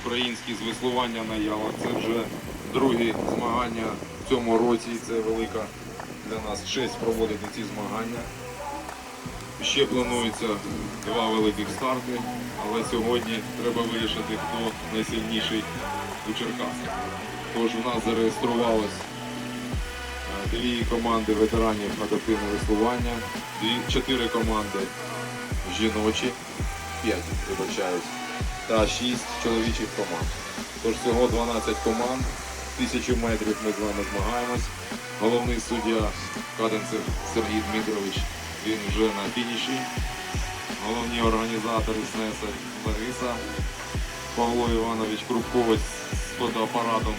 всеукраїнські з веслування на ялах. Це вже другі змагання в цьому році. Це велика для нас честь проводити ці змагання. Ще планується два великих старти, але сьогодні треба вирішити, хто найсильніший у Черкасах. Тож у нас зареєструвалось е, дві команди ветеранів адаптивного веслування, чотири команди жіночі, п'ять, вибачаюсь, та 6 чоловічих команд. Тож всього 12 команд, тисячу метрів ми з вами змагаємось. Головний суддя Каденцев Сергій Дмитрович, він вже на фініші. Головні організатори СНЕСа Лариса, Павло Іванович Крупковець з фотоапаратом.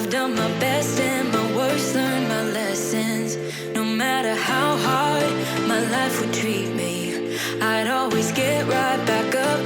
I've done my best and my worst, learned my lessons. No matter how hard my life would treat me, I'd always get right back up,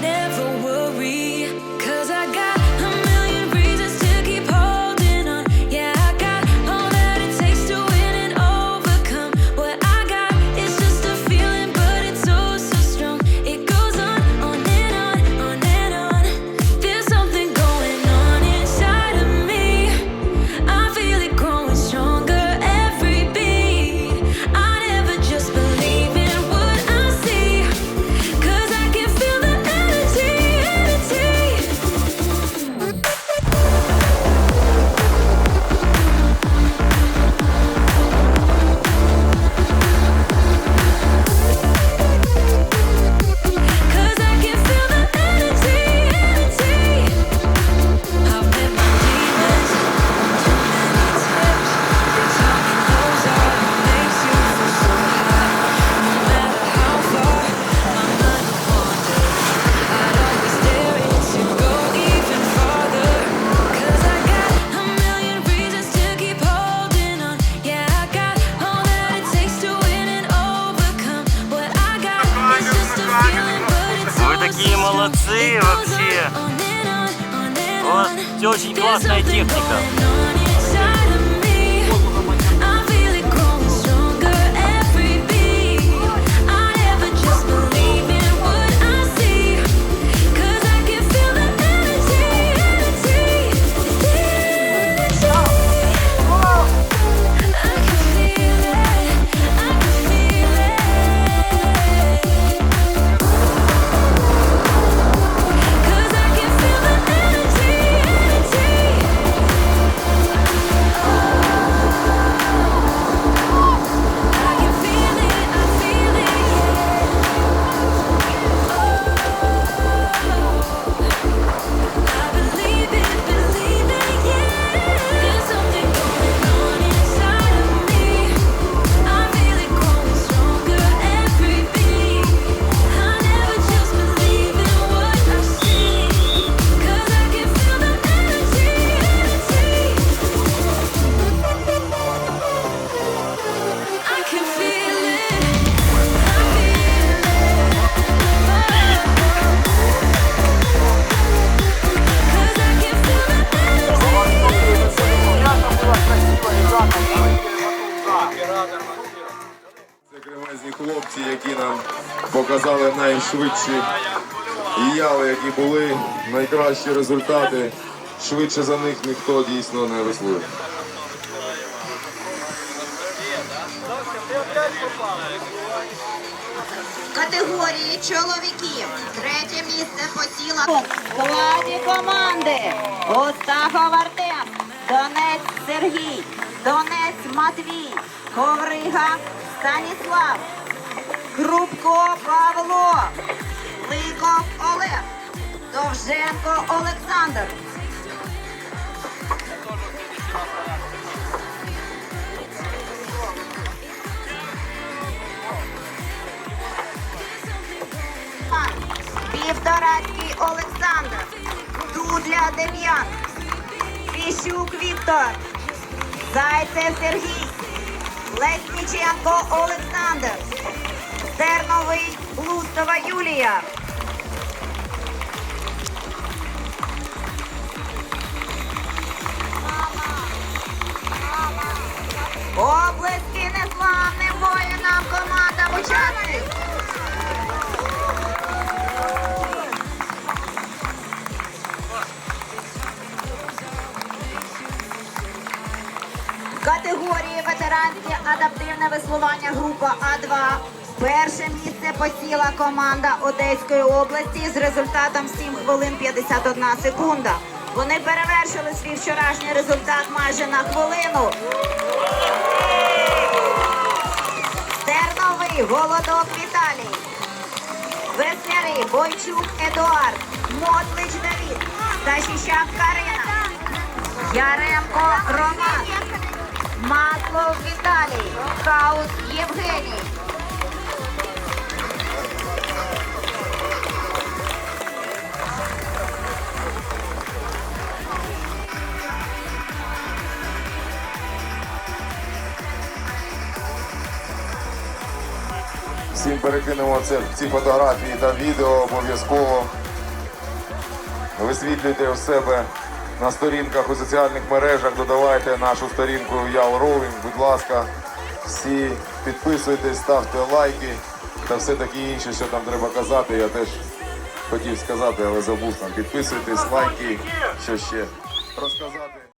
strong. молодцы вообще. У вас очень классная техника. Це хлопці, які нам показали найшвидші яли, які були найкращі результати. Швидше за них ніхто дійсно не веслує. категорії чоловіків. Третє місце посіла у складі команди Остахов Артем, Донець Сергій, Донець Матвій, Коврига Станіслав, Крупко Павло, Ликов Олег, Довженко Олександр. Півторацький Олександр, Дудля Дем'ян, Фіщук Віктор, Зайцев Сергій, Лесніченко Олександр, Терновий Лустова Юлія. Облески незламним воїнам командам учасниць. Категорії ветеранське адаптивне веслування група А2 перше місце посіла команда Одеської області з результатом 7 хвилин 51 секунда. Вони перевершили свій вчорашній результат майже на хвилину. Терновий Голодок Віталій. Весняри Бойчук Едуард, Мотлич Давід, Тащищак Карина, Яремко Роман, Віталій, Хаус Євгеній. Всім перекинемо це, ці фотографії та відео обов'язково. Висвітлюйте у себе на сторінках у соціальних мережах, додавайте нашу сторінку Ял Роулінг, будь ласка, всі підписуйтесь, ставте лайки та все таке інше, що там треба казати. Я теж хотів сказати, але забув там. Підписуйтесь, лайки, що ще розказати.